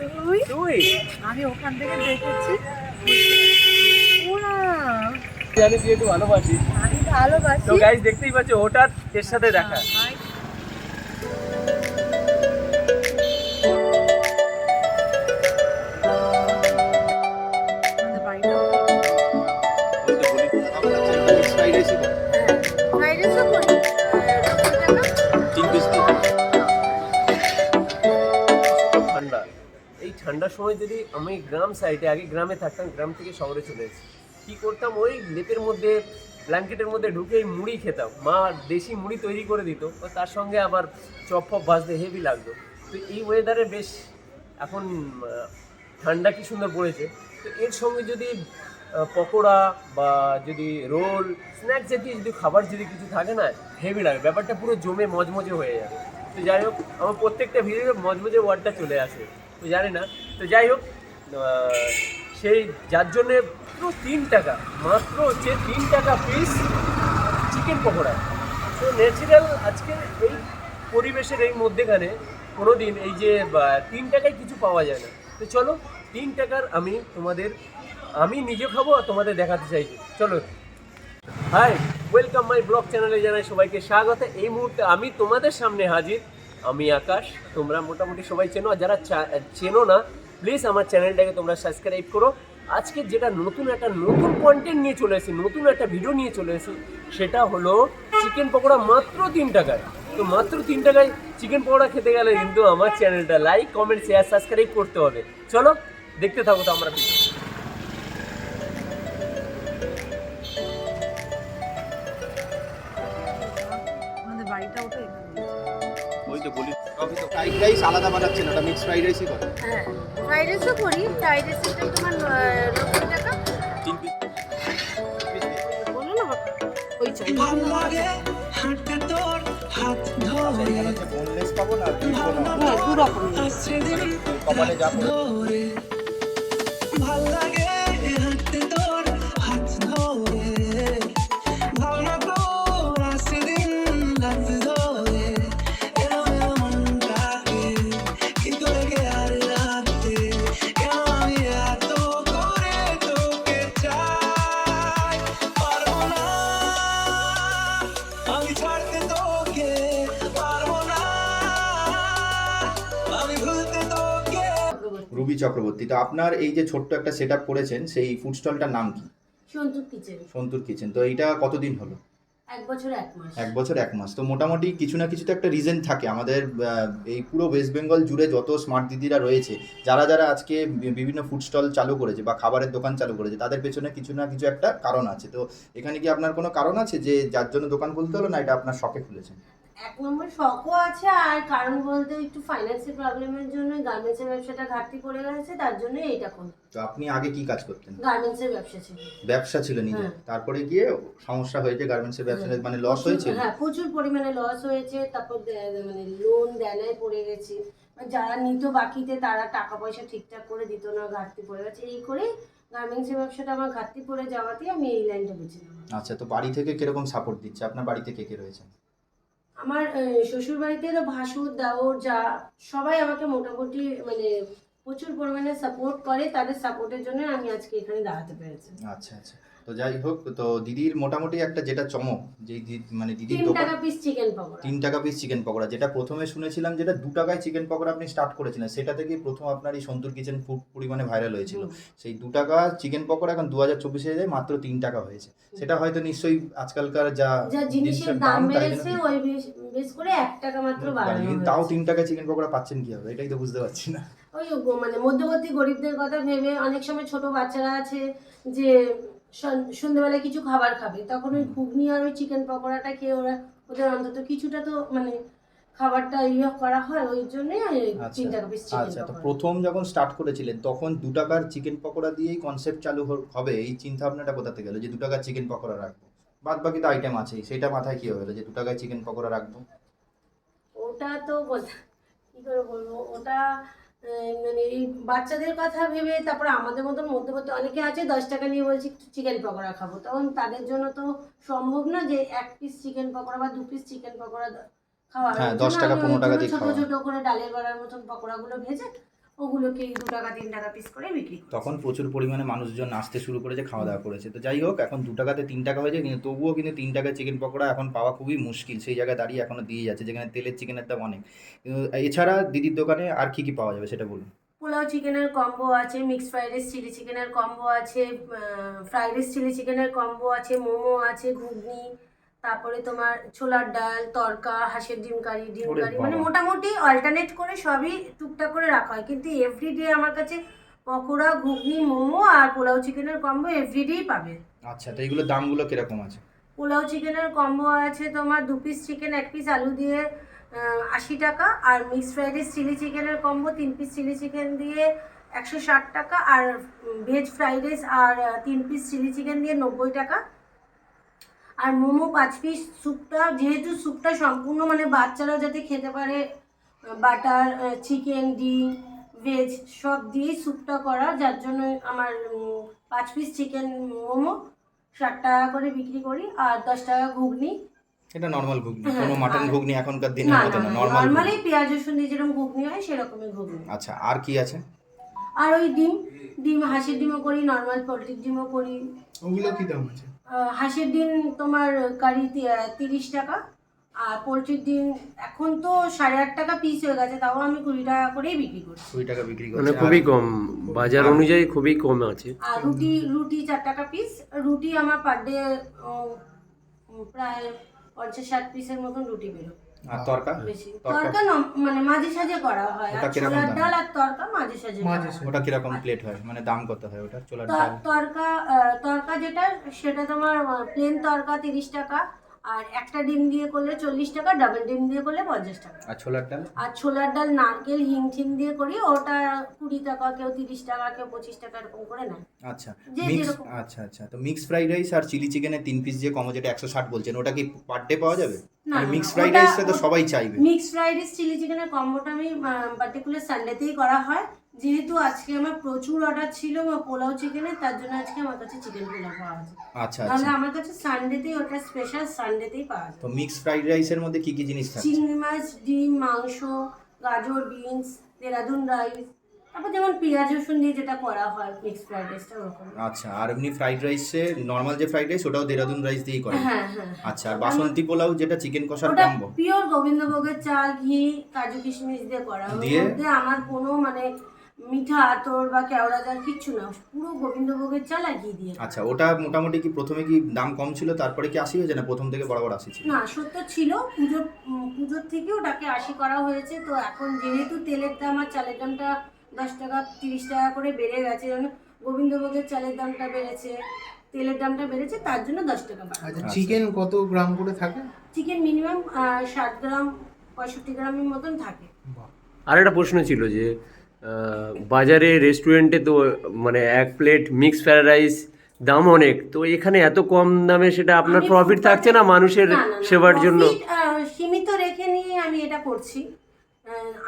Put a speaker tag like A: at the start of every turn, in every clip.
A: তুই
B: তুই
A: আমি ওখান থেকে দেখেছি। আমি ভালোবাসি।
B: তো গাইজ দেখতেই পাচ্ছি হঠাৎ এর সাথে দেখা। ঠান্ডার সময় যদি আমি গ্রাম সাইডে আগে গ্রামে থাকতাম, গ্রাম থেকে শহরে চলে এসেছি। কী করতাম? ওই লেপের মধ্যে ব্ল্যাঙ্কেটের মধ্যে ঢুকে মুড়ি খেতাম। মা দেশি মুড়ি তৈরি করে দিত তার সঙ্গে আবার চপ ফপ ভাজতে হেভি লাগতো। তো এই ওয়েদারে বেশ, এখন ঠান্ডা কি সুন্দর পড়েছে। তো এর সঙ্গে যদি পকোড়া বা যদি রোল স্ন্যাক্স জাতীয় যদি খাবার যদি কিছু থাকে না, হেভি লাগে। ব্যাপারটা পুরো জমে মজমজে হয়ে যাবে। তো যাই হোক, আমার প্রত্যেকটা ভিডিওতে মজমজে ওয়ার্ডটা চলে আসে। জানি না। তো যাই হোক সেই যার জন্যে পুরো তিন টাকা, মাত্র হচ্ছে তিন টাকা পিস চিকেন পকোড়া। তো ন্যাচারাল আজকে এই পরিবেশের এই মধ্যেখানে কোনো দিন এই যে তিন টাকায় কিছু পাওয়া যায় না। তো চলো, তিন টাকার আমি তোমাদের, আমি নিজে খাব আর তোমাদের দেখাতে চাইছি চলো। হাই ওয়েলকাম মাই ব্লগ চ্যানেলে জানাই সবাইকে স্বাগত। এই মুহূর্তে আমি তোমাদের সামনে হাজির আমি আকাশ, তোমরা মোটামুটি সবাই চেনো। আর যারা চেনো না প্লিজ আমার চ্যানেলটাকে তোমরা সাবস্ক্রাইব করো। আজকে যেটা নতুন, একটা নতুন কন্টেন্ট নিয়ে চলে এসেছি, নতুন একটা ভিডিও নিয়ে চলে এসেছি, সেটা হলো চিকেন পকোড়া মাত্র তিন টাকায়। তো মাত্র তিন টাকায় চিকেন পকোড়া খেতে গেলে কিন্তু আমার চ্যানেলটা লাইক কমেন্ট শেয়ার সাবস্ক্রাইব করতে হবে। চলো, দেখতে থাকো তো আমরা
A: বাড়িটা
C: ওই তো বলি সবই তো ফ্রাইড রাইস আলাদা বানাচ্ছেন ওটা মিক্স ফ্রাইড রাইসই করে।
A: হ্যাঁ ফ্রাইড রাইসও করি ফ্রাইড রাইসটা তোমার নব্বই টাকা
C: তিন পিস
A: বলো না ওই চাই
C: বোনলেস পাবো না।
A: হ্যাঁ দু রকমের।
C: কপালে যা পড়ে। তো আপনার এই যে ছোট্ট একটা সেট আপ করেছেন সেই ফুড স্টলটার নাম কি?
D: সন্তুর কিচেন
C: সন্তুর কিচেন তো এইটা কতদিন হলো?
D: এক বছর এক মাস।
C: এক বছর এক মাস। তো মোটামুটি কিছু না কিছু তো একটা রিজন থাকে। আমাদের এই পুরো ওয়েস্ট বেঙ্গল জুড়ে যত স্মার্ট দিদিরা রয়েছে যারা যারা আজকে বিভিন্ন ফুড স্টল চালু করেছে বা খাবারের দোকান চালু করেছে তাদের পেছনে কিছু না কিছু একটা কারণ আছে। তো এখানে কি আপনার কোনো কারণ আছে যে যার জন্য দোকান খুলতে হলো না এটা আপনার শখে খুলেছেন?
D: এক নম্বর শখও আছে আর কারণ বলতে একটু ফাইন্যান্সিয়াল প্রবলেমের জন্য গার্মেন্টসের ব্যবসাটা ঘাটতি পড়ে গেছে তার জন্য এইটা করি
C: তো আপনি আগে কি কাজ করতেন?
D: গার্মেন্টসের ব্যবসা ছিল।
C: ব্যবসা ছিল নিজে
D: হ্যাঁ।
C: তারপরে গিয়ে সমস্যা হয়েছে গার্মেন্টসের ব্যবসা
D: হ্যাঁ।
C: মানে লস হয়েছে
D: হ্যাঁ প্রচুর পরিমাণে লস হয়েছে তারপর মানে লোন দেনায় পড়ে গেছি। মানে যারা নিত বাকিতে তারা টাকা পয়সা ঠিকঠাক করে দিত না ঘাটতি পড়ে গেছে। এই করে গার্মেন্টসের ব্যবসাটা আমার ঘাটতি পড়ে যাওয়াতেই আমি এই লাইনটা বেছে
C: আচ্ছা তো বাড়ি থেকে কীরকম সাপোর্ট দিচ্ছে? আপনার বাড়িতে কে কে রয়েছে?
D: আমার শ্বশুর বাড়িতে তো ভাসুর দাওর যা, সবাই আমাকে মোটামুটি মানে প্রচুর পরিমাণে সাপোর্ট করে, তাদের সাপোর্টের জন্য আমি আজকে এখানে দাঁড়াতে পেরেছি।
C: আচ্ছা আচ্ছা। তো যাই হোক তো দিদির মোটামুটি একটা যেটা চমক যে মানে দিদির দোকান
D: টাকা পিস চিকেন পকোড়া।
C: তিন টাকা পিস চিকেন পকোড়া যেটা প্রথমে শুনেছিলাম যেটা দু টাকায় চিকেন পকোড়া আপনি স্টার্ট করেছিলেন সেটা থেকেই প্রথম আপনার এই সন্তুর কিচেন খুব পরিমাণে ভাইরাল হয়েছিল। সেই দু টাকা চিকেন পকোড়া এখন দু হাজার চব্বিশে যায় মাত্র তিন টাকা হয়েছে। সেটা হয়তো নিশ্চয়ই আজকালকার যা
D: জিনিসের দাম বেড়েছে ওই বেশ- করে এক টাকা মাত্র বাড়ানো
C: কিন্তু তাও তিন টাকা চিকেন পকোড়া পাচ্ছেন কি হবে? এটাই তো বুঝতে পারছি না।
D: ওই মানে মধ্যবর্তী গরিবদের কথা ভেবে অনেক সময় ছোট বাচ্চারা আছে যে সন্ধ্যেবেলায় কিছু খাবার খাবে। তখন ওই ঘুগনি আর ওই চিকেন পকোড়াটা খেয়ে ওরা ওদের অন্তত কিছুটা তো মানে খাবারটা ইয়ে করা হয় ওই জন্য তিন টাকা পিস
C: আচ্ছা তো প্রথম যখন স্টার্ট করেছিলেন তখন দু টাকার চিকেন পকোড়া দিয়েই কনসেপ্ট চালু হবে এই চিন্তা ভাবনাটা কোথা থেকে গেলো যে দু টাকার চিকেন পকোড়া রাখব? বাদ বাকি তো আইটেম আছেই সেটা মাথায় কি হলো যে দু টাকায় চিকেন পকোড়া রাখব?
D: ওটা তো বলতে কি করে বলব? ওটা মানে এই বাচ্চাদের কথা ভেবে তারপরে আমাদের মতন মধ্যবর্তী অনেকে আছে দশ টাকা নিয়ে বলছি চিকেন পকোড়া খাব। তখন তাদের জন্য তো সম্ভব না যে এক পিস চিকেন পকোড়া বা দু পিস চিকেন পকোড়া খাওয়া।
C: হ্যাঁ,
D: ওই
C: 10
D: জন্য
C: টাকা,
D: আমি
C: 15
D: ওই
C: টাকা
D: জন্য
C: দিয়ে
D: ছোট ছোট করে ডালের বড়ার মতন পকোড়াগুলো ভেজে ওগুলোকে দু টাকা তিন টাকা পিস করে বিক্রি
C: তখন প্রচুর পরিমাণে মানুষজন আসতে শুরু করেছে খাওয়া দাওয়া করেছে। তো যাই হোক এখন দু টাকাতে তিন টাকা হয়েছে কিন্তু তবুও কিন্তু তিন টাকা চিকেন পকোড়া এখন পাওয়া খুবই মুশকিল। সেই জায়গায় দাঁড়িয়ে এখনও দিয়ে যাচ্ছে যেখানে তেলের চিকেনের দাম অনেক। কিন্তু এছাড়া দিদির দোকানে আর কি কি পাওয়া যাবে সেটা বলুন?
D: পোলাও চিকেনের কম্বো আছে মিক্স ফ্রাইড রাইস চিলি চিকেনের কম্বো আছে ফ্রাইড রাইস চিলি চিকেনের কম্বো আছে মোমো আছে ঘুগনি তারপরে তোমার ছোলার ডাল তরকা হাঁসের ডিম কারি ডিম কারি মানে মোটামুটি অল্টারনেট করে সবই টুকটাক করে রাখা হয়। কিন্তু এভরিডে আমার কাছে পকোড়া ঘুগনি মোমো আর পোলাও চিকেনের কম্বো এভরিডেই পাবে।
C: আচ্ছা তো এইগুলোর দামগুলো কীরকম আছে?
D: পোলাও চিকেনের কম্বো আছে তোমার দু পিস চিকেন এক পিস আলু দিয়ে আশি টাকা। আর মিক্স ফ্রাইড রাইস চিলি চিকেনের কম্বো তিন পিস চিলি চিকেন দিয়ে একশো ষাট টাকা। আর ভেজ ফ্রাইড রাইস আর তিন পিস চিলি চিকেন দিয়ে নব্বই টাকা। আর মোমো পাঁচ পিস স্যুপটা যেহেতু স্যুপটা সম্পূর্ণ মানে বাচ্চারা যাতে খেতে পারে বাটার চিকেন ডিম ভেজ সব দিয়েই স্যুপটা করা যার জন্য আমার পাঁচ পিস চিকেন মোমো ষাট টাকা করে বিক্রি করি আর দশ টাকা ঘুগনি।
C: এটা নর্মাল ঘুগনি
D: হ্যাঁ,
C: কোনো মাটন
D: আর-
C: ঘুগনি এখনকার দিনের
D: না
C: মতো
D: না
C: না নর্মাল
D: নর্মালি পেঁয়াজ রসুন দিয়ে যেরকম ঘুগনি হয় সেরকমই ঘুগনি।
C: আচ্ছা আর কি আছে?
D: আর ওই ডিম ডিম হাঁসের ডিমও করি নর্মাল পোলট্রির ডিমও করি।
E: ওগুলো কি দাম আছে?
D: হাঁসের দিন তোমার কারি তিরিশ টাকা আর পোলট্রির দিন এখন তো সাড়ে আট টাকা পিস হয়ে গেছে তাও আমি কুড়ি টাকা করেই বিক্রি করছি।
C: কুড়ি টাকা বিক্রি
B: মানে খুবই কম বাজার অনুযায়ী খুবই কম আছে।
D: আর রুটি রুটি চার টাকা পিস রুটি আমার পার ডে প্রায় পঞ্চাশ ষাট পিসের মতন রুটি বেরো
C: আর তরকা? তরকা?
D: মানে মাঝে সাঝে করা হয়।
C: ওটা কীরকম
D: ডাল আর তরকা মাঝে সাঝে
E: সাঝে।
C: ওটা কীরকম প্লেট হয়? মানে দাম কত হয় ওটা
D: ছোলার
C: ডাল?
D: তরকা তরকা যেটা সেটা তোমার প্লেন তরকা তিরিশ টাকা। আর একটা ডিম দিয়ে করলে চল্লিশ টাকা ডাবল ডিম দিয়ে করলে পঞ্চাশ টাকা।
C: আর ছোলার ডাল?
D: আর ছোলার ডাল নারকেল হিং ঠিং দিয়ে করি ওটা কুড়ি টাকা কেউ তিরিশ টাকা কেউ পঁচিশ টাকা এরকম করে নেয়।
C: আচ্ছা। আচ্ছা আচ্ছা। তো মিক্স ফ্রাইড রাইস আর চিলি চিকেনের তিন পিস যে কমো যেটা একশো ষাট বলছেন ওটা কি পার ডে পাওয়া যাবে? মিক্স ফ্রাইড
D: ওটা-
C: রাইসটা তো সবাই চাইবে।
D: মিক্স ফ্রাইড রাইস চিলি চিকেনের কম্বোটা আমি পার্টিকুলার সানডেতেই করা হয়। যেহেতু আজকে আমার প্রচুর অর্ডার ছিল পোলাও চিকেনের তার জন্য আজকে আমার কাছে চিকেন পোলাও পাওয়া যায়
C: আচ্ছা
D: তাহলে
C: আচ্ছা।
D: আমার কাছে সানডেতেই ওটা স্পেশাল সানডেতেই পাওয়া যায়
C: তো মিক্স ফ্রাইড রাইসের মধ্যে কি কি জিনিস থাকছে?
D: চিংড়ি মাছ ডিম মাংস গাজর বিনস দেরাদুন রাইস তারপর যেমন পেঁয়াজ রসুন দিয়ে যেটা করা হয় মিক্স ফ্রাইড রাইসটা ওরকম।
C: আচ্ছা আর এমনি ফ্রাইড রাইসে নর্মাল যে ফ্রাইড রাইস ওটাও দেরাদুন রাইস দিয়েই করে
D: হ্যাঁ হ্যাঁ
C: আচ্ছা আর বাসন্তী পোলাও যেটা চিকেন কষার
D: ওটা
C: কম্বো
D: পিওর গোবিন্দভোগের চাল ঘি কাজু কিশমিশ দিয়ে করা ওর
C: দিয়ে?
D: আমার কোনো মানে মিঠা আতর বা কেওড়া জল কিচ্ছু না পুরো গোবিন্দভোগের চাল আর ঘি দিয়ে
C: আচ্ছা ওটা মোটামুটি কি প্রথমে কি দাম কম ছিল তারপরে কি আশি হয়েছে না প্রথম থেকে বরাবর আশি ছিল?
D: না সত্য ছিল পুজোর পুজোর থেকে ওটাকে আশি করা হয়েছে তো এখন যেহেতু তেলের দাম আর চালের দামটা দশ টাকা তিরিশ টাকা করে বেড়ে গেছে যেমন গোবিন্দভোগের চালের দামটা বেড়েছে তেলের দামটা বেড়েছে তার জন্য দশ টাকা
E: আচ্ছা চিকেন কত গ্রাম করে থাকে?
D: চিকেন মিনিমাম ষাট গ্রাম পঁয়ষট্টি গ্রামের মতন থাকে।
B: আর একটা প্রশ্ন ছিল যে বাজারে রেস্টুরেন্টে তো মানে এক প্লেট মিক্স ফ্রাইড রাইস দাম অনেক। তো এখানে এত কম দামে সেটা আপনার প্রফিট থাকছে না মানুষের সেবার জন্য?
D: সীমিত রেখে নিয়ে আমি এটা করছি।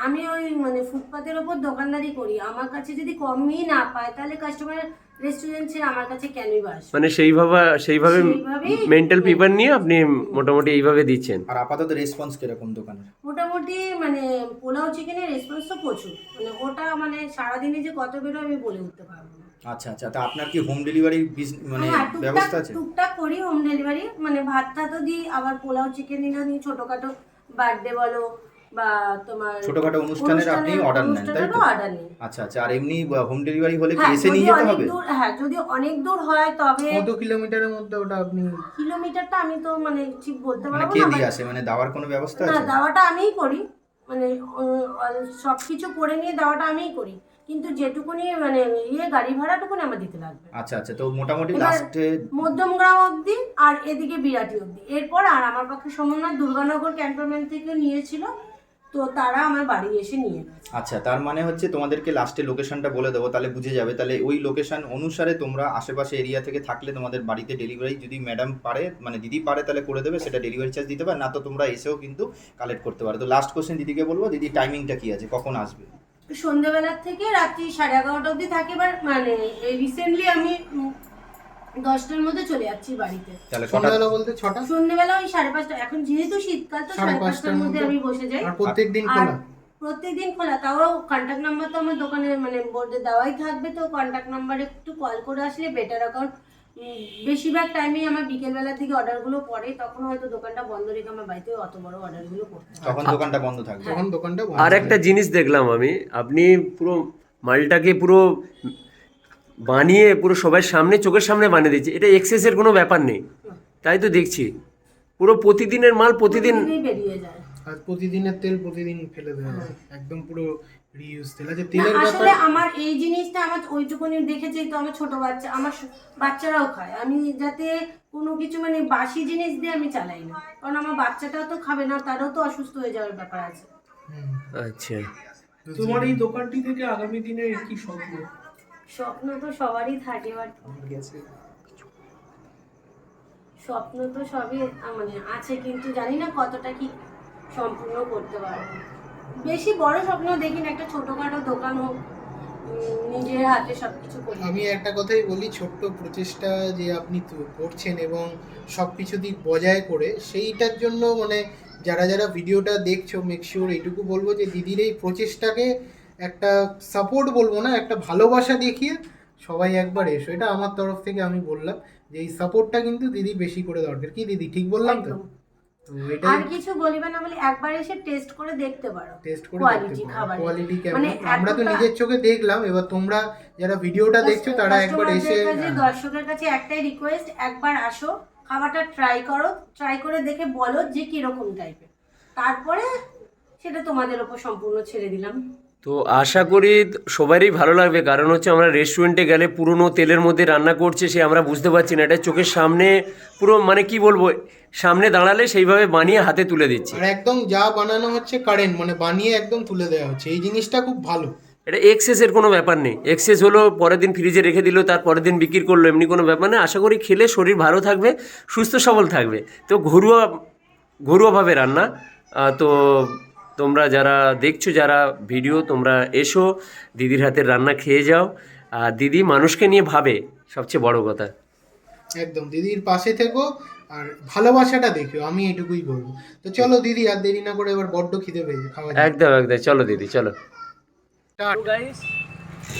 D: আমি ওই মানে ফুটপাতের ওপর দোকানদারি করি। আমার কাছে যদি কমই না পায় তাহলে কাস্টমার রেস্টুরেন্ট ছেড়ে আমার কাছে কেনই বা
B: মানে সেইভাবে সেইভাবে মেন্টাল পেপার নিয়ে আপনি মোটামুটি এইভাবে দিচ্ছেন?
C: আর আপাতত রেসপন্স কীরকম দোকানের?
D: মোটামুটি মানে পোলাও চিকেনের রেসপন্স তো প্রচুর। মানে ওটা মানে সারাদিনে যে কত বেরো আমি বলে উঠতে পারব না।
C: আচ্ছা আচ্ছা। তা আপনার কি হোম ডেলিভারির মানে
D: হ্যাঁ
C: ব্যবস্থা আছে?
D: টুকটাক করি হোম ডেলিভারি মানে ভাত টাতও দিই আবার পোলাও চিকেন দিলেও দিই। ছোটোখাটো বার্থডে বলো বা তোমার
C: ছোটখাটো অনুষ্ঠানের আপনি order নেন, তাই তো?
D: অর্ডার নিই।
C: আচ্ছা আচ্ছা আর এমনি হোম ডেলিভারি হলে কি
D: হ্যাঁ
C: এসে নিয়ে যেতে
D: অনেক
C: হবে?
D: দূর হ্যাঁ যদি অনেক দূর হয় তবে
E: কত কিলোমিটারের মধ্যে ওটা আপনি
D: কিলোমিটারটা আমি তো মানে ঠিক বলতে
C: মানে
D: পারব
C: কে
D: না
C: দিয়ে আসে? মানে দেওয়ার কোনো ব্যবস্থা
D: না
C: আছে?
D: দেওয়াটা আমিই করি। মানে সব কিছু করে নিয়ে দেওয়াটা আমিই করি। কিন্তু যেটুকুনি মানে ইয়ে গাড়ি ভাড়াটুকুনি আমার দিতে লাগবে।
C: আচ্ছা আচ্ছা তো মোটামুটি লাস্টে
D: মধ্যমগ্রাম অবধি আর এদিকে বিরাটি অবধি। এরপর আর আমার পক্ষে সমন্বয় দুর্গানগর ক্যান্টনমেন্ট থেকে নিয়েছিল তো তারা আমার বাড়ি এসে নিয়ে গেছে
C: আচ্ছা তার মানে হচ্ছে তোমাদেরকে লাস্টে লোকেশনটা বলে দেবো তাহলে বুঝে যাবে। তাহলে ওই লোকেশন অনুসারে তোমরা আশেপাশে এরিয়া থেকে থাকলে তোমাদের বাড়িতে ডেলিভারি যদি ম্যাডাম পারে মানে দিদি পারে তাহলে করে দেবে সেটা ডেলিভারি চার্জ দিতে পারে না তো তোমরা এসেও কিন্তু কালেক্ট করতে পারো। তো লাস্ট কোশ্চেন দিদিকে বলব দিদি টাইমিংটা কি আছে কখন আসবে?
D: সন্ধ্যেবেলার থেকে রাত্রি সাড়ে এগারোটা অবধি থাকে এবার মানে রিসেন্টলি আমি দশটার মধ্যে চলে যাচ্ছি বাড়িতে।
C: তাহলে
E: সন্ধ্যাবেলা বলতে ছটা?
D: সন্ধ্যেবেলা ওই সাড়ে পাঁচটা এখন যেহেতু শীতকাল তো
E: সাড়ে
D: পাঁচটার মধ্যে? আমি বসে যাই।
E: আর প্রত্যেক দিন
D: আর
E: খোলা?
D: প্রত্যেকদিন খোলা। তাও কন্ট্যাক্ট নাম্বার তো আমার দোকানে মানে বোর্ডে দেওয়াই থাকবে তো কন্ট্যাক্ট নাম্বারে একটু কল করে আসলে বেটার অ্যাকাউন্ট বেশিরভাগ টাইমেই আমার বিকেলবেলা থেকে অর্ডারগুলো পড়ে তখন হয়তো দোকানটা বন্ধ রেখে আমার বাড়িতে অত বড় অর্ডারগুলো করতে
C: তখন দোকানটা বন্ধ থাকবে।
E: তখন দোকানটা
B: আর একটা জিনিস দেখলাম আমি আপনি পুরো মালটাকে পুরো বানিয়ে পুরো সবার সামনে চোখের সামনে বানিয়ে দিচ্ছে এটা এক্সেসের কোনো ব্যাপার নেই। তাই তো দেখছি। পুরো প্রতিদিনের মাল প্রতিদিন
D: প্রতিদিনই বেরিয়ে যায়।
E: আর প্রতিদিনের তেল প্রতিদিন ফেলে দেওয়া হয়। একদম পুরো রিইউজ তেল। আছে তেলের ব্যাপার
D: আসলে আমার এই জিনিসটা আমার ওইটুকুনি দেখেছি তো আমার ছোট বাচ্চা আমার বাচ্চারাও খায়। আমি যাতে কোনো কিছু মানে বাসি জিনিস দিয়ে আমি চালাই না। কারণ আমার বাচ্চাটাও তো খাবে না তারও তো অসুস্থ হয়ে যাওয়ার ব্যাপার আছে।
B: আচ্ছা।
F: তোমার এই দোকানটি থেকে আগামী দিনে কি স্বপ্ন
D: স্বপ্ন তো সবারই থাকে বাট স্বপ্ন তো সবই মানে আছে কিন্তু জানি না কতটা কি সম্পূর্ণ করতে পারব। বেশি বড় স্বপ্ন দেখি না একটা ছোটখাটো দোকান হোক নিজের হাতে সবকিছু করি।
E: আমি একটা কথাই বলি ছোট্ট প্রচেষ্টা যে আপনি করছেন এবং সব কিছু দিক বজায় করে সেইটার জন্য মানে যারা যারা ভিডিওটা দেখছ মেক শিওর এইটুকু বলব যে দিদির এই প্রচেষ্টাকে একটা সাপোর্ট বলব না একটা ভালোবাসা দেখিয়ে সবাই একবার এসো। এটা আমার তরফ থেকে আমি বললাম যে এই সাপোর্টটা কিন্তু দিদি বেশি করে দরকার। কি দিদি ঠিক বললাম তো?
D: আর কিছু বলিবে না বলে একবার এসে টেস্ট করে দেখতে পারো।
E: টেস্ট করে দেখতে পারো। কোয়ালিটি কেমন?
D: মানে
E: আমরা তো নিজের চোখে দেখলাম এবার তোমরা যারা ভিডিওটা দেখছ তারা একবার এসে হ্যাঁ।
D: দর্শকের কাছে একটাই রিকোয়েস্ট একবার আসো খাবারটা ট্রাই করো ট্রাই করে দেখে বলো যে কীরকম টাইপের তারপরে সেটা তোমাদের ওপর সম্পূর্ণ ছেড়ে দিলাম।
B: তো আশা করি সবারই ভালো লাগবে। কারণ হচ্ছে আমরা রেস্টুরেন্টে গেলে পুরনো তেলের মধ্যে রান্না করছে সে আমরা বুঝতে পারছি না। এটা চোখের সামনে পুরো মানে কি বলব সামনে দাঁড়ালে সেইভাবে বানিয়ে হাতে তুলে দিচ্ছে।
E: আর একদম যা বানানো হচ্ছে কারেন্ট মানে বানিয়ে একদম তুলে দেওয়া হচ্ছে। এই জিনিসটা খুব ভালো।
B: এটা এক্সেসের কোনো ব্যাপার নেই। এক্সেস হলো পরের দিন ফ্রিজে রেখে দিল তার পরের দিন বিক্রি করল এমনি কোনো ব্যাপার নেই আশা করি খেলে শরীর ভালো থাকবে সুস্থ সবল থাকবে। তো ঘরোয়া ঘরোয়াভাবে রান্না। তো তোমরা যারা দেখছ যারা ভিডিও তোমরা এসো দিদির হাতের রান্না খেয়ে যাও। আর দিদি মানুষকে নিয়ে ভাবে সবচেয়ে বড় কথা।
E: একদম দিদির পাশে থেকো আর ভালোবাসাটা দেখো আমি এটুকুই বলব। তো চলো দিদি আর দেরি না করে এবার বড্ড খিদে পেয়েছে খাওয়া যাক।
B: একদম একদম চলো দিদি চলো।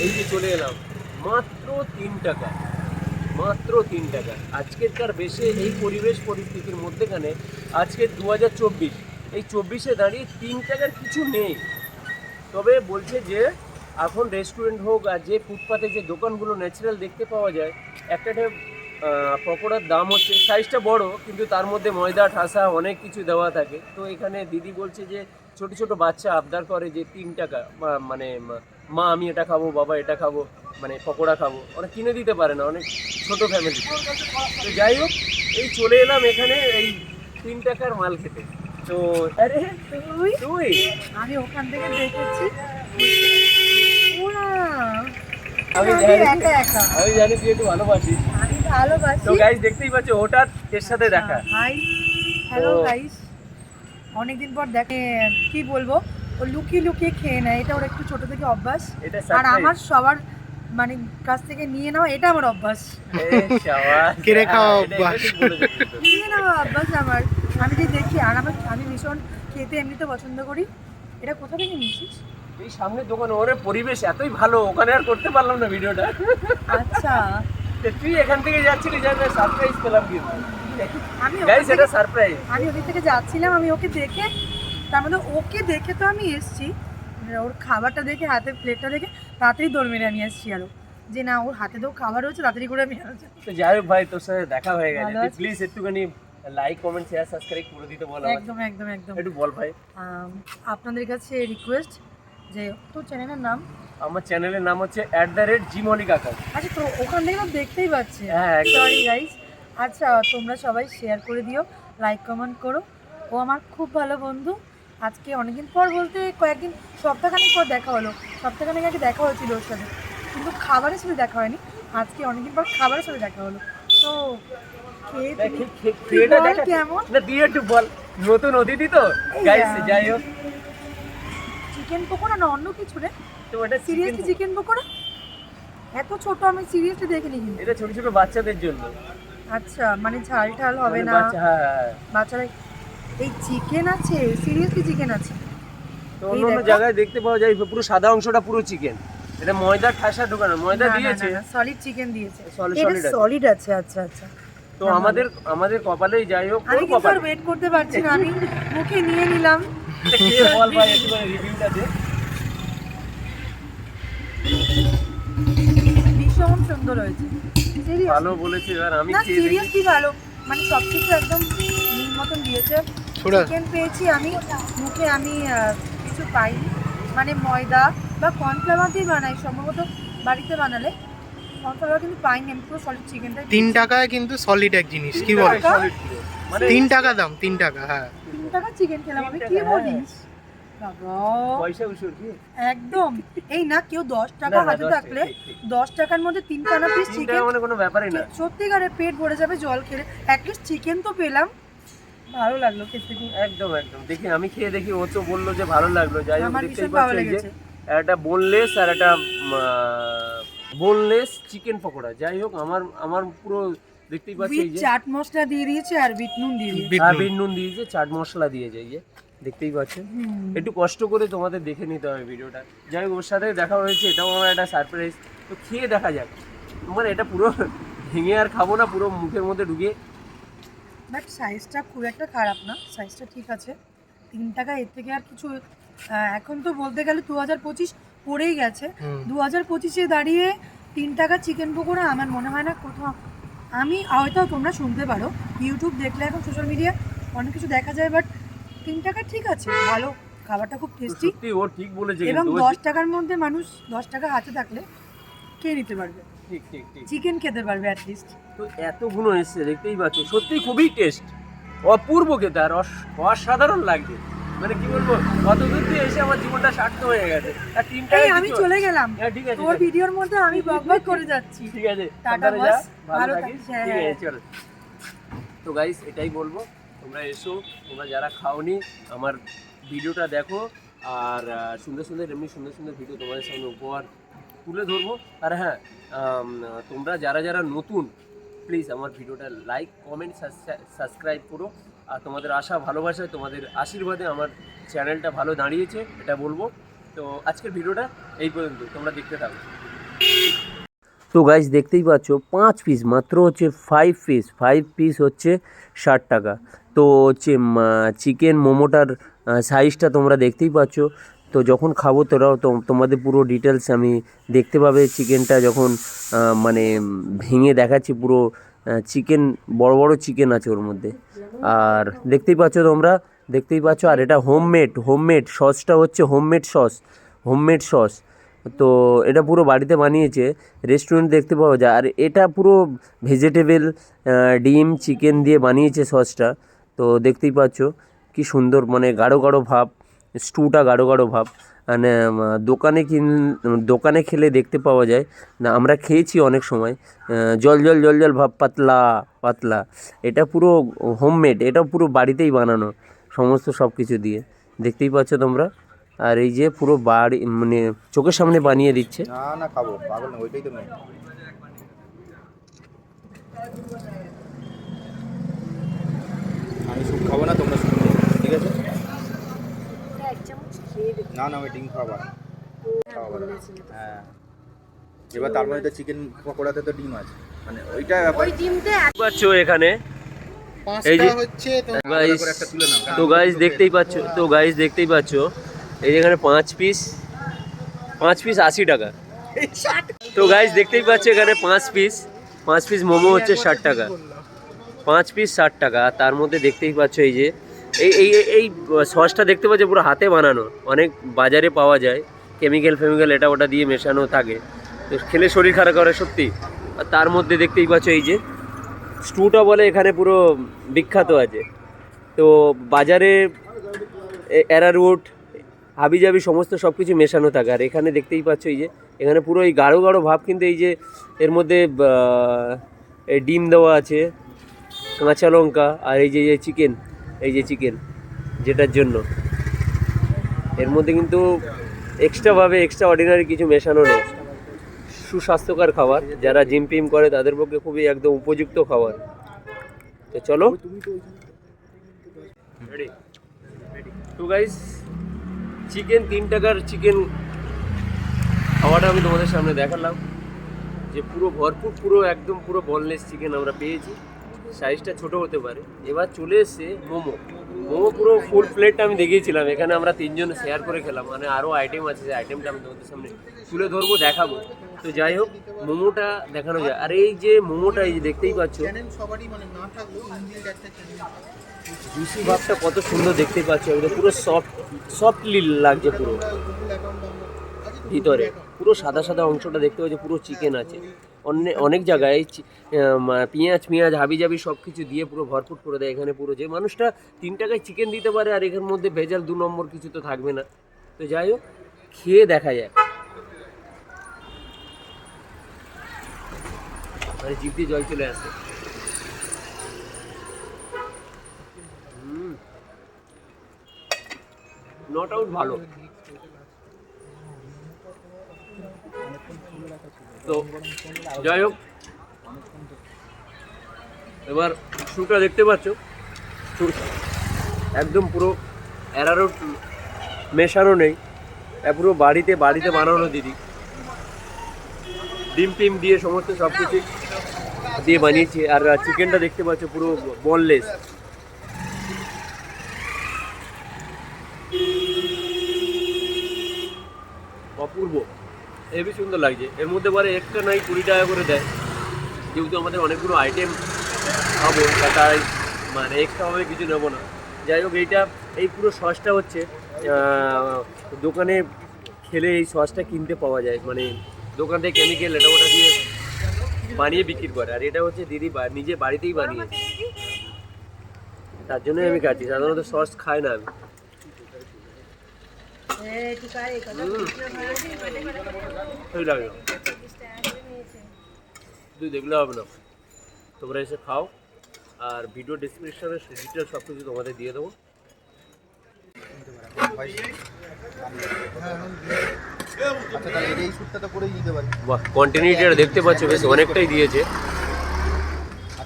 B: এই যে চলে এলাম মাত্র তিন টাকা মাত্র তিন টাকা। আজকেরকার বেশে এই পরিবেশ পরিস্থিতির মধ্যেখানে আজকে দু হাজার চব্বিশ এই চব্বিশে দাঁড়িয়ে তিন টাকার কিছু নেই। তবে বলছে যে, এখন রেস্টুরেন্ট হোক আর যে ফুটপাতে যে দোকানগুলো ন্যাচারাল দেখতে পাওয়া যায়, একটা পকোড়ার দাম হচ্ছে সাইজটা বড়, কিন্তু তার মধ্যে ময়দা, ঠাসা অনেক কিছু দেওয়া থাকে। তো এখানে দিদি বলছে যে, ছোট ছোট বাচ্চা আবদার করে যে তিন টাকা মানে মা আমি এটা খাব, বাবা এটা খাব মানে পকোড়া খাব অনেক কিনে দিতে পারে না, অনেক ছোট ফ্যামিলি তো যাই হোক, এই চলে এলাম এখানে, এই তিন টাকার মাল খেতে। তো আরে তুই? তুই?
G: আমি ওখান থেকে দেখেছি।
B: আমি
G: আমি
B: জানি
G: একা একা।
B: আমি জানি তুই একটু ভালোবাসিস।
G: ভালোবাসি।
B: তো গাইস দেখতেই পাচ্ছ হঠাৎ এর সাথে দেখা।
G: হাই হ্যালো গাইস অনেকদিন পর দেখে কি বলব? ও লুকিয়ে লুকিয়ে খেয়ে নেয়। এটা ওর একটু ছোট থেকে অভ্যাস।
B: এটা
G: আর আমার সবার মানে কাছ থেকে নিয়ে নেওয়া এটা আমার অভ্যাস।
E: কেড়ে খাওয়া
B: হ্যাঁ,
E: অভ্যাস।
G: নিয়ে নেওয়া অভ্যাস আমার। আমি যে দেখি আর আমার আমি ভীষণ খেতে এমনিতে পছন্দ করি। এটা কোথা থেকে নিয়েছিস?
B: এই সামনের দোকানে ওরে পরিবেশ এতই ভালো ওখানে আর করতে পারলাম না ভিডিওটা।
G: আচ্ছা।
B: তুই এখান থেকে যাচ্ছিলি যাবে সারপ্রাইজ পেলাম কিন্তু।
G: আমি
B: গাইস এটা সারপ্রাইজ
G: আমি ওদিক থেকে যাচ্ছিলাম আমি ওকে দেখে তার মধ্যে ওকে দেখে তো আমি এসছি। মানে ওর খাবারটা দেখে হাতে প্লেটটা দেখে তাড়াতাড়ি দৌড় মেরে আমি এসছি আরও। যে না ওর হাতে তো খাবার রয়েছে তাড়াতাড়ি করে আমি যাই।
B: তো যাই হোক ভাই তোর সাথে দেখা হয়ে গেছে? প্লিজ একটুখানি লাইক কমেন্ট শেয়ার সাবস্ক্রাইব করে দিতে বল
G: একদম একদম একদম।
B: একটু বল ভাই।
G: আপনাদের কাছে রিকোয়েস্ট যে তো চ্যানেলের নাম?
B: আমার চ্যানেলের নাম হচ্ছে at the rate G Malik Akash
G: আচ্ছা তো ওখান থেকে তো দেখতেই পাচ্ছি।
B: হ্যাঁ।
G: সরি গাইস আচ্ছা তোমরা সবাই শেয়ার করে দিও লাইক কমেন্ট করো। ও আমার খুব ভালো বন্ধু। আজকে অনেকদিন পর বলতে কয়েকদিন সপ্তাহখানেক পর দেখা হলো। সপ্তাহখানেক আগে দেখা হয়েছিল ওর সাথে। কিন্তু খাবারের সাথে দেখা হয়নি। আজকে অনেকদিন পর খাবারের সাথে দেখা হলো। তো
B: দিয়ে একটু বল। নতুন অতিথি তো? গাইস যাই হোক।
G: চিকেন পকোড়া না অন্য কিছু রে।
B: তো এটা
G: সিরিয়াসলি চিকেন পকোড়া। এত ছোট আমি সিরিয়াসলি দেখিনি কিন্তু।
B: এটা ছোট ছোট বাচ্চাদের জন্য।
G: আচ্ছা মানে ঝাল ঠাল হবে
B: মানে
G: না?
B: হ্যাঁ হ্যাঁ, হ্যাঁ।
G: বাচ্চারা এই চিকেন আছে সিরিয়াসলি চিকেন আছে।
B: তো অন্য অন্য জায়গায় দেখতে পাওয়া যায় পুরো সাদা অংশটা পুরো চিকেন। এটা ময়দা ঠাসা ঢোকানো ময়দা দিয়েছে।
G: সলিড চিকেন দিয়েছে। এটা সলিড আছে আচ্ছা আচ্ছা।
B: তো আমাদের আমাদের কপালেই যাই হোক
G: আমি কিন্তু আর ওয়েট করতে পারছি না আমি মুখে নিয়ে নিলাম।
B: বল ভাই একটু রিভিউটা দে।
G: ভীষণ সুন্দর হয়েছে।
B: ভালো বলেছে এবার আমি
G: না সিরিয়াসলি ভালো। মানে সব কিছু একদম নীল মতন দিয়েছে। চিকেন পেয়েছি আমি মুখে আমি কিছু পাইনি। মানে ময়দা বা কর্নফ্লাওয়ার দিয়ে বানাই সম্ভবত বাড়িতে বানালে। কর্নফ্লাওয়ার কিন্তু পাইনি আমি পুরো সলিড চিকেনটাই
E: তিন টাকায় কিন্তু সলিড এক জিনিস কি বল।
B: মানে
E: তিন টাকা দাম তিন টাকা হ্যাঁ।
G: তিন টাকা চিকেন খেলাম আমি কি বলিস? বাবা।
B: পয়সা উসুর কি?
G: একদম। এই না কেউ দশ টাকা হাতে থাকলে। দশ টাকার মধ্যে তিন খানা পিস চিকেন
B: মানে কোনো ব্যাপারই না।
G: সত্যিকারে পেট ভরে যাবে জল খেলে। অ্যাটলিস্ট চিকেন তো পেলাম। ভালো লাগল খেতে।
B: একদম একদম। দেখি আমি খেয়ে দেখি ও তো বলল যে ভালো লাগল। যাই হোক
G: আমার
B: দেখতেই পাচ্ছ যে একটা বোনলেস আর একটা বোনলেস চিকেন পকোড়া। যাই হোক আমার আমার পুরো দেখতেই পাচ্ছি এই যে।
G: চাট মশলা দিয়ে দিয়েছে আর বিট নুন দিয়ে দিয়েছে।
B: আর
E: নুন।
B: বিট নুন দিয়েছে চাট মশলা দিয়েছে এই যে দেখতেই পাচ্ছেন একটু কষ্ট করে তোমাদের দেখে নিতে হবে ভিডিওটা। যাই হোক ওর সাথে দেখা হয়েছে এটাও আমার একটা সারপ্রাইজ তো খেয়ে দেখা যাক। তোমার এটা পুরো ভেঙে আর খাব না পুরো মুখের মধ্যে ঢুকিয়ে
G: বাট সাইজটা খুব একটা খারাপ না। সাইজটা ঠিক আছে। তিন টাকা এর থেকে আর কিছু এখন তো বলতে গেলে দু হাজার পঁচিশ পড়েই গেছে। দু হাজার পঁচিশে দাঁড়িয়ে তিন টাকা চিকেন পকোড়া আমার মনে হয় না কোথাও। আমি হয়তো তোমরা শুনতে পারো ইউটিউব দেখলে এখন সোশ্যাল মিডিয়া অনেক কিছু দেখা যায় বাট তিন টাকা ঠিক আছে ভালো। খাবারটা খুব টেস্টি
B: ও ঠিক বলেছে
G: এবং দশ টাকার মধ্যে মানুষ দশ টাকা হাতে থাকলে খেয়ে নিতে পারবে।
B: ঠিক ঠিক ঠিক।
G: চিকেন খেতে পারবে অ্যাটলিস্ট
B: তো এতগুলো এসছে দেখতেই পাচ্ছ সত্যি খুবই টেস্ট অপূর্ব খেতে আর অস- অসাধারণ কি বলব কত দূর দিয়ে এসে আমার জীবনটা সার্থক হয়ে গেছে? আর
G: এই আমি চলে গেলাম।
B: হ্যাঁ ঠিক আছে
G: তোর ভিডিওর মধ্যে আমি বক বক করে যাচ্ছি।
B: ঠিক আছে
G: টাটা বস,
B: ভালো থাকিস।
G: হ্যাঁ, হ্যাঁ।
B: চল। তো গাইস এটাই বলব তোমরা এসো তোমরা যারা খাওনি আমার ভিডিওটা দেখো আর সুন্দর সুন্দর এমনি সুন্দর সুন্দর ভিডিও তোমাদের সামনে উপহার তুলে ধরবো। আর হ্যাঁ তোমরা যারা যারা নতুন প্লিজ আমার ভিডিওটা লাইক কমেন্ট সাবস্ক্রাইব করো। আর তোমাদের আশা, ভালোবাসা, তোমাদের আশীর্বাদে আমার চ্যানেলটা ভালো দাঁড়িয়েছে, এটা বলব। তো আজকের ভিডিওটা এই পর্যন্ত, তোমরা দেখতে থাকো। তো গাইজ দেখতেই পাচ্ছ, পাঁচ পিস মাত্র হচ্ছে ফাইভ পিস ফাইভ পিস হচ্ছে ষাট টাকা। তো হচ্ছে চিকেন মোমোটার সাইজটা তোমরা দেখতেই পাচ্ছ। তো যখন খাব তোরাও তোমাদের পুরো ডিটেলস আমি দেখতে পাবে। চিকেনটা যখন মানে ভেঙে দেখাচ্ছি পুরো চিকেন বড় বড় চিকেন আছে ওর মধ্যে। আর দেখতেই পাচ্ছ তোমরা, দেখতেই পাচ্ছ, আর এটা হোমমেড হোমমেড সসটা হচ্ছে হোমমেড সস হোমমেড সস তো এটা পুরো বাড়িতে বানিয়েছে রেস্টুরেন্ট দেখতে পাওয়া যায়। আর এটা পুরো ভেজিটেবল ডিম চিকেন দিয়ে বানিয়েছে সসটা তো দেখতেই পাচ্ছ, কি সুন্দর মানে গাঢ় গাঢ় ভাব, স্টুটা গাঢ় গাঢ় ভাব। মানে দোকানে কিন দোকানে খেলে দেখতে পাওয়া যায়। না, আমরা খেয়েছি অনেক সময়। জল জল জল জল, ভাব, পাতলা পাতলা। এটা পুরো হোমমেড এটা পুরো বাড়িতেই বানানো, সমস্ত সব কিছু দিয়ে। দেখতেই পাচ্ছ তোমরা? আর এই যে পুরো বাড়ি মানে চোখের সামনে বানিয়ে দিচ্ছে।
C: খাব। না তোমরা ঠিক আছে? না না আমি ডিম খাব না হ্যাঁ এবার তার মধ্যে চিকেন পকোড়াতে তো ডিম আছে। মানে ওইটা ব্যাপার।
A: ওই ডিমটা
B: পাচ্ছ এখানে? এই যে-
E: হচ্ছে তো
B: গাইস
C: করে একটা তুলে নাও।
B: তো গাইস দেখতেই পাচ্ছ তো গাইস দেখতেই পাচ্ছ এই যে এখানে পাঁচ পিস পাঁচ পিস আশি টাকা। তো গাইস দেখতেই পাচ্ছ এখানে পাঁচ পিস পাঁচ পিস মোমো হচ্ছে ষাট টাকা। পাঁচ পিস ষাট টাকা আর তার মধ্যে দেখতেই পাচ্ছ এই যে এই এই, এই- সসটা দেখতে পাচ্ছি পুরো হাতে বানানো। অনেক বাজারে পাওয়া যায়। কেমিক্যাল ফেমিক্যাল এটা ওটা দিয়ে মেশানো থাকে। তো খেলে শরীর খারাপ করে, সত্যি। আর তার মধ্যে দেখতেই পাচ্ছ এই যে, স্টুটা বলে এখানে পুরো বিখ্যাত আছে। তো বাজারে অ্যারারুট হাবিজাবি সমস্ত সব কিছু মেশানো থাকে। আর এখানে দেখতেই পাচ্ছ এই যে, এখানে পুরো এই গাঢ় গাঢ় ভাব কিন্তু এই যে, এর মধ্যে ডিম দেওয়া আছে, কাঁচা লঙ্কা, আর এই যে চিকেন এই যে চিকেন যেটার জন্য। এর মধ্যে কিন্তু এক্সট্রাভাবে এক্সট্রা অর্ডিনারি কিছু মেশানো নেই। সুস্বাস্থ্যকর খাবার, যারা জিম পিম করে, তাদের পক্ষে খুবই একদম উপযুক্ত খাবার। তো চলো। টু গাইস চিকেন তিন টাকার চিকেন খাওয়াটা আমি তোমাদের সামনে দেখালাম। যে পুরো ভরপুর, পুরো একদম পুরো বনলেস চিকেন আমরা পেয়েছি। সাইজটা ছোট হতে পারে। এবার চলে এসছে মোমো। মোমো পুরো ফুল প্লেটটা আমি দেখিয়েছিলাম। এখানে আমরা তিনজন শেয়ার করে খেলাম। মানে আরও আইটেম আছে, সেই আইটেমটা আমি তোমাদের সামনে তুলে ধরবো, দেখাবো। তো যাই হোক, মোমোটা দেখানো যায় আর এই যে মোমোটা, এই যে দেখতেই পাচ্ছ জুসি ভাবটা কত সুন্দর দেখতে পাচ্ছ। একদম পুরো সফট সফটলি লাগছে পুরো। ভিতরে। পুরো সাদা সাদা অংশটা দেখতে পাচ্ছি, পুরো চিকেন আছে। অন্য, অনেক জায়গায় পেঁয়াজ পেঁয়াজ হাবি জাবি সব কিছু দিয়ে পুরো ভরপুর করে দেয় এখানে পুরো। যে মানুষটা তিন টাকায় চিকেন দিতে পারে আর এখানের মধ্যে ভেজাল দু নম্বর কিছু তো থাকবে না। তো যাই হোক, খেয়ে দেখা যায় মানে জিভ দিয়ে জল চলে আসে। নট আউট ভালো। তো যাই হোক, এবার শুটা দেখতে পাচ্ছ। একদম পুরো অ্যারারোট মেশানো নেই। পুরো বাড়িতে বাড়িতে বানানো দিদি। ডিম টিম দিয়ে সমস্ত সব কিছু দিয়ে বানিয়েছি। আর চিকেনটা দেখতে পাচ্ছ পুরো বনলেস অপূর্ব। হেবি সুন্দর লাগছে। এর মধ্যে পরে একটা নাই কুড়ি টাকা করে দেয়। যেহেতু আমাদের অনেকগুলো আইটেম খাব তাই মানে এক্সট্রাভাবে কিছু নেব না। যাই হোক, এইটা, এই পুরো সসটা হচ্ছে দোকানে খেলে এই সসটা কিনতে পাওয়া যায়। মানে দোকান থেকে কেমিক্যাল এটা ওটা দিয়ে বানিয়ে বিক্রি করে। আর এটা হচ্ছে দিদি নিজে বাড়িতেই বানিয়েছে তার জন্যই আমি খাচ্ছি। সাধারণত সস খাই না আমি। তুই দেখলে হবে না। তোমরা এসে খাও। আর ভিডিও ডিসক্রিপশনে ডিটেল সব কিছু তোমাদের দিয়ে দেবো।
C: আচ্ছা
B: কন্টিনিউটিটা দেখতে পাচ্ছ বেশ অনেকটাই দিয়েছে।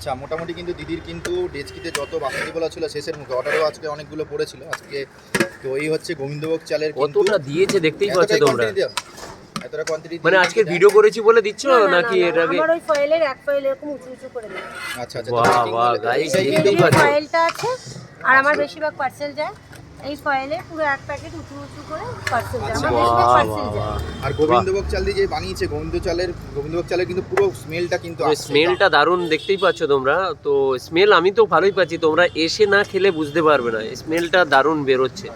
C: আচ্ছা মোটামুটি কিন্তু দিদির কিন্তু ডেচকিতে যত বাসন্তীগুলো ছিল শেষের মুখে। অর্ডারও আজকে অনেকগুলো পড়েছিল। আজকে তো এই হচ্ছে গোবিন্দভোগ চালের কিন্তু
B: কতটা দিয়েছে দেখতেই পাচ্ছ তোমরা।
C: এতটা কোয়ান্টিটি
B: মানে আজকে ভিডিও করেছি বলে দিচ্ছ নাকি এর আগে?
D: আমার ওই ফাইলের এক ফাইল এরকম উঁচু উঁচু করে
C: আচ্ছা আচ্ছা
B: বাহ, বাহ,
C: গাইস বলে।
B: দেখতেই পাচ্ছ।
D: ফয়েলটা আছে আর আমার বেশিরভাগ পার্সেল যায়। এই ফয়েলে পুরো এক প্যাকেট উঁচু উঁচু করে পার্সেল পার্সেল যায়
C: আর গোবিন্দভোগ চাল দিয়ে যে বানিয়েছে গোবিন্দ চালের গোবিন্দভোগ চালের কিন্তু পুরো স্মেলটা কিন্তু
B: স্মেলটা দারুণ দেখতেই পাচ্ছ তোমরা। তো স্মেল আমি তো ভালোই পাচ্ছি তোমরা এসে না খেলে বুঝতে পারবে না। স্মেলটা দারুণ বেরোচ্ছে।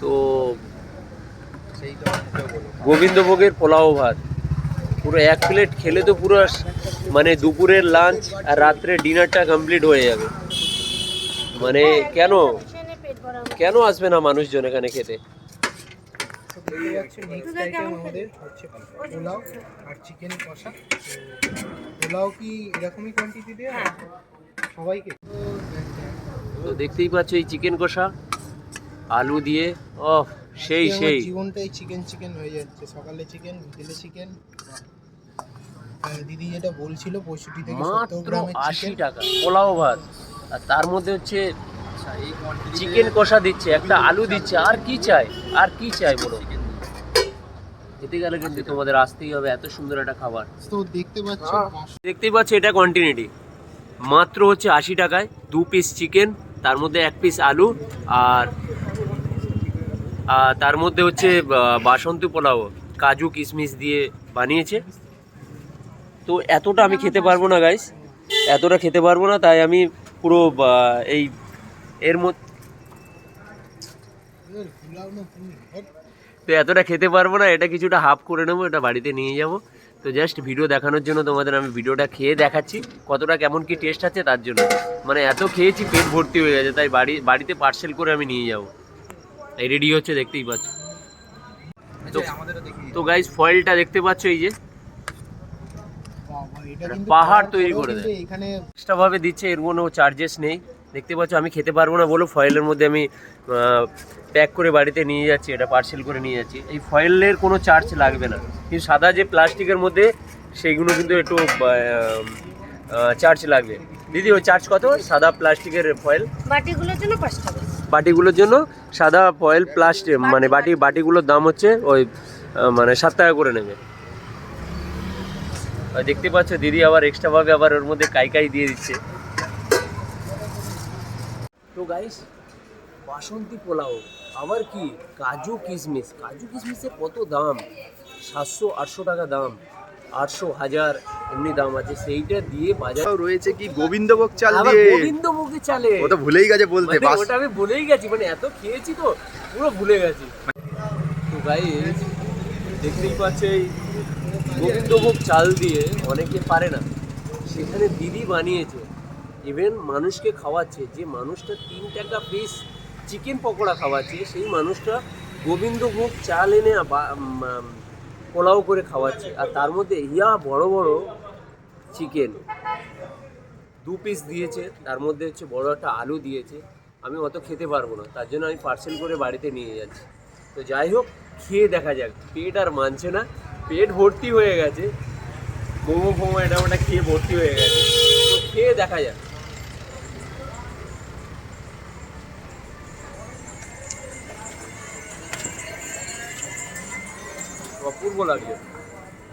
B: তো গোবিন্দভোগের পোলাও ভাত। পুরো এক প্লেট খেলে তো পুরো মানে দুপুরের লাঞ্চ আর রাত্রে ডিনারটা কমপ্লিট হয়ে যাবে। মানে কেন
D: ট্রেনে পেট ভরা হবে।
B: কেন আসবে না মানুষজন এখানে খেতে?
E: আমাদের হচ্ছে পোলাও আর চিকেন কষা পোলাও কি এরকমই কোয়ান্টিটি দেওয়া সবাইকে?
B: তো দেখতেই পাচ্ছ এই চিকেন কষা আলু দিয়ে ও সেই সেই।
E: জীবনটাই চিকেন চিকেন হয়ে যাচ্ছে। সকালে চিকেন বিকেলে চিকেন দিদি যেটা বলছিল পঁয়ষট্টি থেকে
B: মাত্র আশি টাকা পোলাও ভাত। আর তার মধ্যে হচ্ছে চিকেন কষা দিচ্ছে একটা আলু দিচ্ছে আর কি চাই? আর কি চাই বলো? খেতে গেলে কিন্তু তোমাদের আসতেই হবে এত সুন্দর একটা খাবার।
E: তো দেখতে পাচ্ছ
B: দেখতেই পাচ্ছ এটা কন্টিনিউটি মাত্র হচ্ছে আশি টাকায় দু পিস চিকেন তার মধ্যে এক পিস আলু আর আর তার মধ্যে হচ্ছে বাসন্তী পোলাও কাজু কিশমিশ দিয়ে বানিয়েছে। তো এতটা আমি খেতে পারব না গাইস এতটা খেতে পারব না তাই আমি পুরো এই এর মধ্যে তো এতটা খেতে পারব না এটা কিছুটা হাফ করে নেব এটা বাড়িতে নিয়ে যাব। তো জাস্ট ভিডিও দেখানোর জন্য তোমাদের আমি ভিডিওটা খেয়ে দেখাচ্ছি কতটা কেমন কি টেস্ট আছে তার জন্য। মানে এত খেয়েছি পেট ভর্তি হয়ে গেছে তাই বাড়ি বাড়িতে পার্সেল করে আমি নিয়ে যাব। এই রেডি হচ্ছে দেখতেই পাচ্ছ। তো গাইজ ফয়েলটা দেখতে পাচ্ছ এই যে? পাহাড় তৈরি করে দেয়।
E: এখানে
B: এক্সট্রাভাবে দিচ্ছে এর কোনো চার্জেস নেই। দেখতে পাচ্ছ আমি খেতে পারব না বলো ফয়েলের মধ্যে আমি প্যাক করে বাড়িতে নিয়ে যাচ্ছি এটা পার্সেল করে নিয়ে যাচ্ছি। এই ফয়েলের কোনো চার্জ লাগবে না। কিন্তু সাদা যে প্লাস্টিকের মধ্যে সেইগুলো কিন্তু একটু চার্জ লাগবে। দিদি ওই চার্জ কত? সাদা প্লাস্টিকের ফয়েল?
D: বাটিগুলোর জন্য পাঁচ টাকা।
B: বাটিগুলোর জন্য সাদা ফয়েল প্লাস্টিক মানে বাটি। বাটিগুলোর দাম হচ্ছে ওই মানে সাত টাকা করে নেবে। দেখতে পাচ্ছ দিদি আবার এক্সট্রাভাবে আবার ওর মধ্যে কাই কাই দিয়ে দিচ্ছে। তো গাইস বাসন্তী পোলাও আবার কি? কাজু কিশমিশ। কাজু কিশমিশের কত দাম? সাতশো আটশো টাকা দাম। আটশো হাজার এমনি দাম আছে। সেইটা দিয়ে বাজার
C: রয়েছে কি গোবিন্দভোগ চাল দিয়ে?
B: গোবিন্দমুখী চালে।
C: ও তো ভুলেই গেছে বলতে
B: মানে ওটা আমি ভুলেই গেছি মানে এত খেয়েছি তো পুরো ভুলে গেছি। তো গাইস দেখতেই পাচ্ছে এই গোবিন্দভোগ চাল দিয়ে অনেকে পারে না। সেখানে দিদি বানিয়েছে। ইভেন মানুষকে খাওয়াচ্ছে, যে মানুষটা তিন টাকা পিস চিকেন পকোড়া খাওয়াচ্ছে, সেই মানুষটা গোবিন্দভোগ চাল এনে পোলাও করে খাওয়াচ্ছে। আর তার মধ্যে ইয়া বড় বড় চিকেন দু পিস দিয়েছে, তার মধ্যে হচ্ছে বড় একটা আলু দিয়েছে। আমি অত খেতে পারব না, তার জন্য আমি পার্সেল করে বাড়িতে নিয়ে যাচ্ছি। তো যাই হোক, খেয়ে দেখা যাক, পেট আর মানছে না, পেট ভর্তি হয়ে গেছে। মোমো ফোমো এটা ওটা খেয়ে ভর্তি হয়ে গেছে। তো খেয়ে দেখা যাক। অপূর্ব লাগছে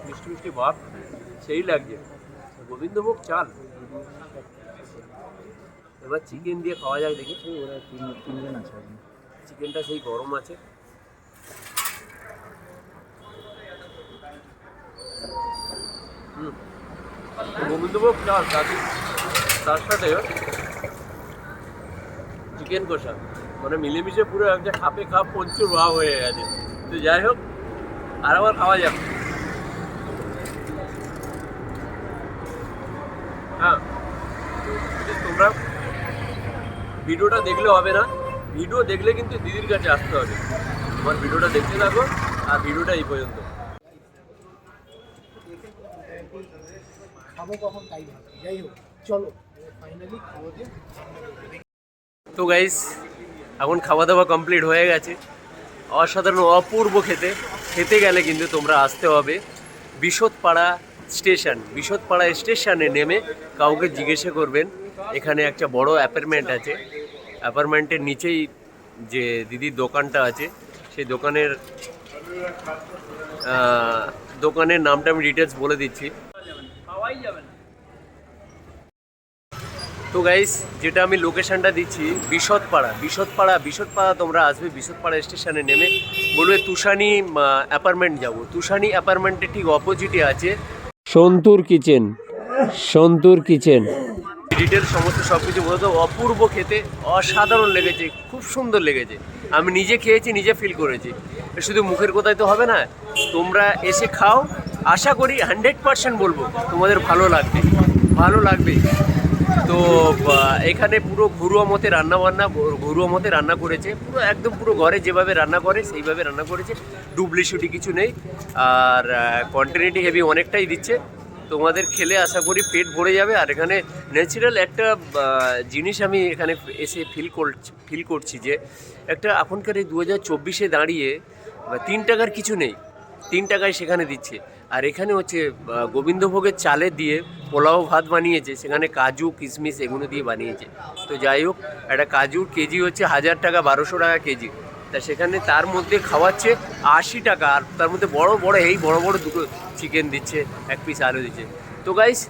B: মিষ্টি মিষ্টি ভাব সেই লাগছে। গোবিন্দভোগ চাল। এবার চিকেন দিয়ে খাওয়া যায় দেখি। চিকেনটা সেই গরম আছে। গোবিন্দভোগ চাল তার তার সাথে চিকেন কষা। মানে মিলেমিশে পুরো একটা খাপে খাপ পঞ্চুর ভাব হয়ে গেছে। তো যাই হোক আর আবার খাওয়া যাবে। হ্যাঁ। তোমরা ভিডিওটা দেখলে হবে না ভিডিও দেখলে কিন্তু দিদির কাছে আসতে হবে। তোমার ভিডিওটা দেখতে থাকো আর ভিডিওটা এই পর্যন্ত।
E: খাব কখন তাই যাই হোক চলো। ফাইনালি খাব দিয়ে
B: তো গাইস এখন খাওয়া দাওয়া কমপ্লিট হয়ে গেছে। অসাধারণ অপূর্ব খেতে। খেতে গেলে কিন্তু তোমরা আসতে হবে বিশদপাড়া স্টেশন। বিশদপাড়া স্টেশনে নেমে কাউকে জিজ্ঞাসা করবেন, এখানে একটা বড় অ্যাপার্টমেন্ট আছে। অ্যাপার্টমেন্টের নিচেই যে দিদির দোকানটা আছে, সেই দোকানের দোকানের নামটা আমি ডিটেলস বলে দিচ্ছি। তো গাইস যেটা আমি লোকেশনটা দিচ্ছি, বিশদপাড়া বিশদপাড়া বিশদপাড়া তোমরা আসবে, বিশদপাড়া স্টেশনে নেমে বলবে তুষানি অ্যাপার্টমেন্ট যাব। তুষানি অ্যাপার্টমেন্টের ঠিক অপোজিটে আছে Santoor kitchen Santoor kitchen detail সমস্ত সব কিছু বলতো অপূর্ব খেতে, অসাধারণ লেগেছে, খুব সুন্দর লেগেছে। আমি নিজে খেয়েছি, নিজে ফিল করেছি। শুধু মুখের কথাই তো হবে না, তোমরা এসে খাও। আশা করি হান্ড্রেড পার্সেন্ট বলব, তোমাদের ভালো লাগবে ভালো লাগবে। তো এখানে পুরো ঘরুয়া মতে রান্না বান্না, ঘরুয়া মতে রান্না করেছে। পুরো একদম পুরো ঘরে যেভাবে রান্না করে, সেইভাবে রান্না করেছে। ডুপ্লিসিটি কিছু নেই। আর কন্টিনিউটি হেভি অনেকটাই দিচ্ছে। তোমাদের খেলে আশা করি পেট ভরে যাবে। আর এখানে ন্যাচারাল একটা জিনিস আমি এখানে এসে ফিল করছি ফিল করছি যে, একটা এখনকার এই দু হাজার চব্বিশে দাঁড়িয়ে তিন টাকার কিছু নেই। তিন টাকায় সেখানে দিচ্ছে। আর এখানে হচ্ছে গোবিন্দভোগের চালে দিয়ে পোলাও ভাত বানিয়েছে সেখানে কাজু কিশমিশ এগুলো দিয়ে বানিয়েছে। তো যাই হোক একটা কাজুর কেজি হচ্ছে হাজার টাকা বারোশো টাকা কেজি। তা সেখানে তার মধ্যে খাওয়াচ্ছে আশি টাকা আর তার মধ্যে বড় বড় এই বড় বড় দুটো চিকেন দিচ্ছে এক পিস আলু দিচ্ছে। তো গাইস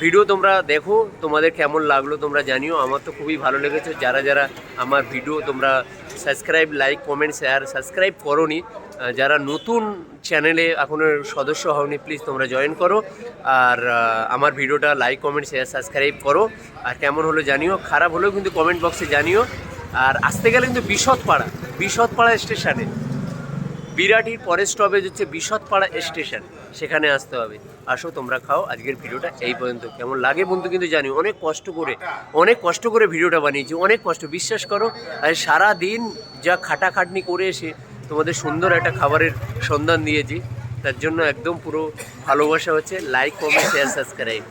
B: ভিডিও তোমরা দেখো তোমাদের কেমন লাগল তোমরা জানিও আমার তো খুবই ভালো লেগেছে। যারা যারা আমার ভিডিও তোমরা subscribe like comment share subscribe ah, যারা নতুন চ্যানেলে এখনও সদস্য হওনি প্লিজ তোমরা জয়েন করো। আর আমার ভিডিওটা লাইক কমেন্ট শেয়ার সাবস্ক্রাইব করো। আর কেমন হলো জানিও, খারাপ হলেও কিন্তু কমেন্ট বক্সে জানিও। আর আসতে গেলে কিন্তু বিশদপাড়া বিশদপাড়া স্টেশনে বিরাটির পরের স্টপেজ হচ্ছে বিশদপাড়া স্টেশন সেখানে আসতে হবে। আসো, তোমরা খাও, আজকের ভিডিওটা এই পর্যন্ত। কেমন লাগে বন্ধু কিন্তু জানি অনেক কষ্ট করে, অনেক কষ্ট করে ভিডিওটা বানিয়েছি, অনেক কষ্ট, বিশ্বাস করো। আর সারা দিন যা খাটাখাটনি করে এসে তোমাদের সুন্দর একটা খাবারের সন্ধান দিয়েছি। তার জন্য একদম পুরো ভালোবাসা হচ্ছে। Like comment share subscribe